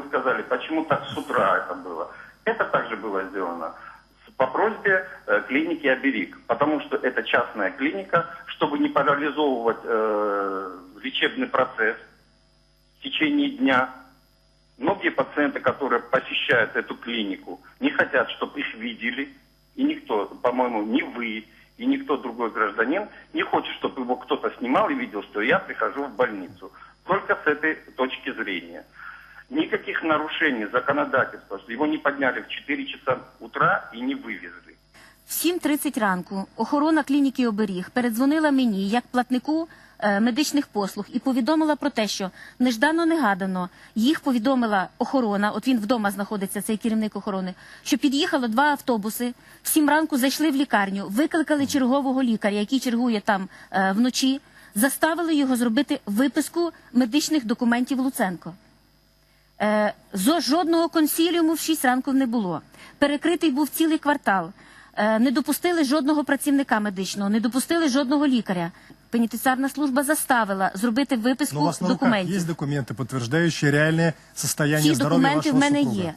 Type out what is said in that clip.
вы сказали, почему так с утра это было. Это также было сделано по просьбе э, клиники «Оберег», потому что это частная клиника, чтобы не парализовывать э, лечебный процесс в течение дня. Многие пациенты, которые посещают эту клинику, не хотят, чтобы их видели. И никто, по-моему, ни вы, и никто другой гражданин не хочет, чтобы его кто-то снимал и видел, что я прихожу в больницу. Только с этой точки зрения. Никаких нарушений законодательства, что его не подняли в 4 часа утра и не вывезли. В 7.30 ранку охорона клініки оберіг передзвонила мені як платнику е, медичних послуг і повідомила про те, що неждано-негадано їх повідомила охорона. От він вдома знаходиться, цей керівник охорони, що під'їхало два автобуси. В 7 ранку зайшли в лікарню, викликали чергового лікаря, який чергує там е, вночі, заставили його зробити виписку медичних документів Луценко. Е, жодного консіліуму в 6 ранку не було. Перекритий був цілий квартал. Е, не допустили жодного працівника медичного, не допустили жодного лікаря. Пенітенціарна служба заставила зробити у виписку вас на документи, документів. реальне документы, здоров'я вашого Ці документи в мене супруга? є.